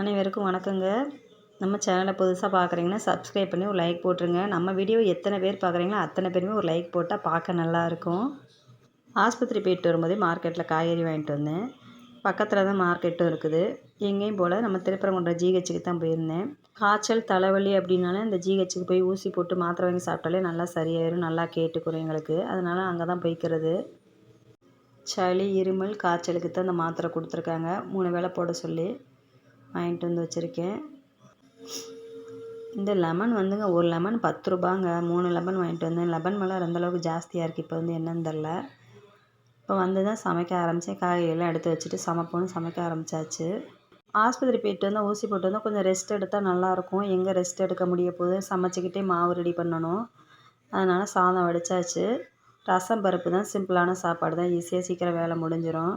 அனைவருக்கும் வணக்கங்க. நம்ம சேனலை புதுசாக பார்க்குறீங்கன்னா சப்ஸ்கிரைப் பண்ணி ஒரு லைக் போட்டுருங்க. நம்ம வீடியோ எத்தனை பேர் பார்க்குறீங்களோ அத்தனை பேருமே ஒரு லைக் போட்டால் பார்க்க நல்லாயிருக்கும் ஆஸ்பத்திரி போயிட்டு வரும்போதே மார்க்கெட்டில் காய்கறி வாங்கிட்டு வந்தேன். பக்கத்தில் தான் மார்க்கெட்டும் இருக்குது. எங்கேயும் போல் நம்ம திருப்பரங்குன்ற ஜிஹெச்சுக்கு தான் போயிருந்தேன். காய்ச்சல் தலைவலி அப்படின்னாலே அந்த ஜிஹெச்சுக்கு போய் ஊசி போட்டு மாத்திரை வாங்கி சாப்பிட்டாலே நல்லா சரியாயிடும் நல்லா கேட்டுக்கிறோம் எங்களுக்கு. அதனால் அங்கே தான் போய்க்கிறது. சளி இருமல் காய்ச்சலுக்கு தான் அந்த மாத்திரை கொடுத்துருக்காங்க. மூணு வேளை போட சொல்லி. வாங்கிட்டு வந்து வச்சுருக்கேன். இந்த லெமன் வந்துங்க ஒரு லெமன் பத்து ரூபாங்க. மூணு லெமன் வாங்கிட்டு வந்தேன். லெமன் மேலே அந்தளவுக்கு ஜாஸ்தியாக இருக்குது இப்போ வந்து என்னன்னு தெரில இப்போ வந்து தான் சமைக்க ஆரம்பித்தேன் காய்கறியெல்லாம் எடுத்து வச்சுட்டு சமைப்போன்னு சமைக்க ஆரம்பித்தாச்சு ஆஸ்பத்திரி போயிட்டு வந்தால் ஊசி போட்டு வந்தால் கொஞ்சம் ரெஸ்ட் எடுத்தால் நல்லாயிருக்கும் எங்கே ரெஸ்ட் எடுக்க முடிய போது சமைச்சிக்கிட்டே மாவு ரெடி பண்ணணும். அதனால் சாதம் வடித்தாச்சு ரசம் பருப்பு தான் சிம்பிளான சாப்பாடு தான். ஈஸியாக சீக்கிரம் வேலை முடிஞ்சிடும்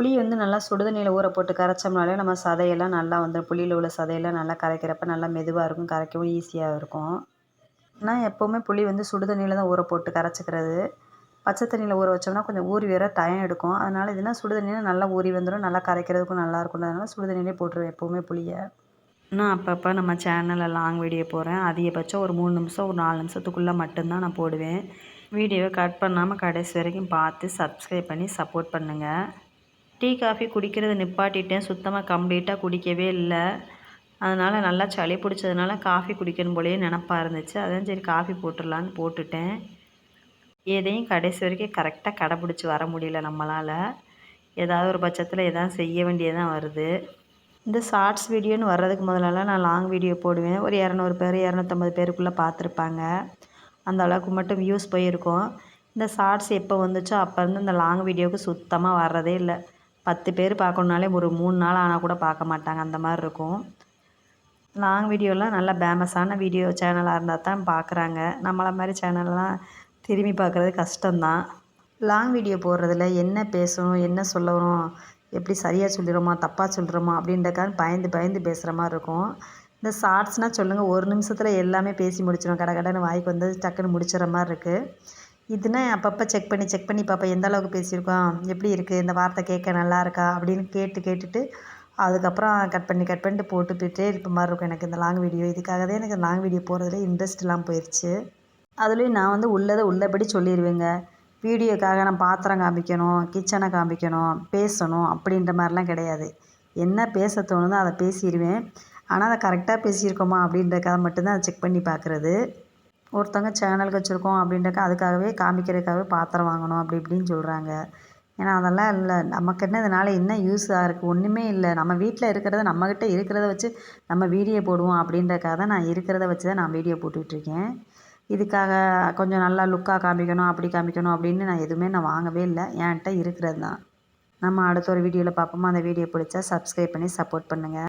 புளி வந்து நல்லா சுடுதண்ணியில் ஊற போட்டு கரைச்சோம்னாலே நம்ம சதையெல்லாம் நல்லா வந்துடும் புளியில் உள்ள சதையெல்லாம் நல்லா கரைக்கிறப்ப நல்லா மெதுவாக இருக்கும் கரைக்கவும் ஈஸியாக இருக்கும். நான் எப்போவுமே புளி வந்து சுடுதண்ணியில் தான் ஊற போட்டு கரைச்சிக்கிறது. பச்சை தண்ணியில் ஊற வச்சோம்னா கொஞ்சம் ஊறி வேற டயம் எடுக்கும். அதனால் இதுனா சுடுதண்ணியில் நல்லா ஊறி வந்துடும் நல்லா கரைக்கிறதுக்கும் நல்லா இருக்கும். அதனால் சுடுதண்ணியிலே போட்டுருவேன் எப்போவுமே புளியை. நான் அப்பப்போ நம்ம சேனலில் லாங் வீடியோ போகிறேன் அதிகபட்சம் ஒரு மூணு நிமிஷம் ஒரு நாலு நிமிஷத்துக்குள்ளே மட்டும்தான் நான் போடுவேன். வீடியோவை கட் பண்ணாமல் கடைசி வரைக்கும் பார்த்து சப்ஸ்கிரைப் பண்ணி சப்போர்ட் பண்ணுங்கள் டீ காஃபி குடிக்கிறத நிப்பாட்டிட்டேன். சுத்தமாக கம்ப்ளீட்டாக குடிக்கவே இல்லை. அதனால் நல்லா சளி பிடிச்சதுனால காஃபி குடிக்கணும் போலேயே நினப்பாக இருந்துச்சு. அதான் சரி காஃபி போட்டுடலான்னு போட்டுட்டேன். எதையும் கடைசி வரைக்கும் கரெக்டாக கடைப்பிடிச்சி வர முடியல நம்மளால். ஏதாவது ஒரு பட்சத்தில் எதாவது செய்ய வேண்டியதான் வருது. இந்த ஷார்ட்ஸ் வீடியோன்னு வர்றதுக்கு முதலெல்லாம் நான் லாங் வீடியோ போடுவேன். ஒரு இரநூறு பேர் இரநூத்தம்பது பேருக்குள்ளே பார்த்துருப்பாங்க. அந்த அளவுக்கு மட்டும் வியூஸ் போயிருக்கோம். இந்த ஷார்ட்ஸ் எப்போ வந்துச்சோ அப்போ இருந்து இந்த லாங் வீடியோவுக்கு சுத்தமாக வர்றதே இல்லை. பத்து பேர் பார்க்கணுனாலே ஒரு மூணு நாள் ஆனால் கூட பார்க்க மாட்டாங்க. அந்த மாதிரி இருக்கும். லாங் வீடியோலாம் நல்லா ஃபேமஸான வீடியோ சேனலாக இருந்தால் தான் பார்க்குறாங்க. நம்மளை மாதிரி சேனல்லாம் திரும்பி பார்க்குறது கஷ்டம்தான். லாங் வீடியோ போடுறதுல என்ன பேசணும் என்ன சொல்லணும் எப்படி சரியாக சொல்லிடுறோமா தப்பாக சொல்கிறோமா அப்படின்றக்காக பயந்து பயந்து பேசுகிற மாதிரி இருக்கும். இந்த ஷார்ட்ஸ்னால் சொல்லுங்கள் ஒரு நிமிஷத்தில் எல்லாமே பேசி முடிச்சிடும் கடை கடைன்னு வாய்க்கு வந்து டக்குன்னு முடிச்சிடுற மாதிரி இருக்குது இதுனா அப்பப்போ செக் பண்ணி செக் பண்ணி பார்ப்பேன் எந்த அளவுக்கு பேசியிருக்கோம் எப்படி இருக்குது இந்த வார்த்தை கேட்க நல்லா இருக்கா? அப்படின்னு கேட்டு கேட்டுட்டு அதுக்கப்புறம் கட் பண்ணி கட் பண்ணிட்டு போட்டுக்கிட்டே இருப்ப மாதிரி இருக்கும் எனக்கு இந்த லாங் வீடியோ இதுக்காக தான் எனக்கு லாங் வீடியோ போகிறதுல இன்ட்ரெஸ்ட்லாம் போயிடுச்சு அதுலேயும் நான் வந்து உள்ளதை உள்ளபடி சொல்லிடுவேங்க வீடியோக்காக நான் பாத்திரம் காமிக்கணும் கிச்சனை காமிக்கணும் பேசணும் அப்படின்ற மாதிரிலாம் கிடையாது. என்ன பேச தோணுதோ அதை பேசிடுவேன் ஆனால் அதை கரெக்டாக பேசியிருக்கோமா அப்படின்றக்காக மட்டும்தான் அதை செக் பண்ணி பார்க்குறது ஒருத்தவங்க சேனல் வச்சுருக்கோம் அப்படின்றக்க அதுக்காகவே காமிக்கிறதுக்காகவே பாத்திரம் வாங்கணும் அப்படி இப்படின்னு சொல்கிறாங்க ஏன்னா அதெல்லாம் இல்லை. நமக்கு என்ன இதனால் என்ன யூஸாக இருக்குது ஒன்றுமே இல்லை. நம்ம வீட்டில் இருக்கிறத நம்மக்கிட்ட இருக்கிறத வச்சு நம்ம வீடியோ போடுவோம் அப்படின்றக்காக தான் நான் இருக்கிறத வச்சு தான் நான் வீடியோ போட்டுட்ருக்கேன் இதுக்காக கொஞ்சம் நல்லா லுக்காக காமிக்கணும் அப்படி காமிக்கணும் அப்படின்னு நான் எதுவுமே நான் வாங்கவே இல்லை. என்கிட்ட இருக்கிறது தான். நம்ம அடுத்த ஒரு வீடியோவில் பார்ப்போமா? அந்த வீடியோ பிடிச்சா சப்ஸ்கிரைப் பண்ணி சப்போர்ட் பண்ணுங்கள்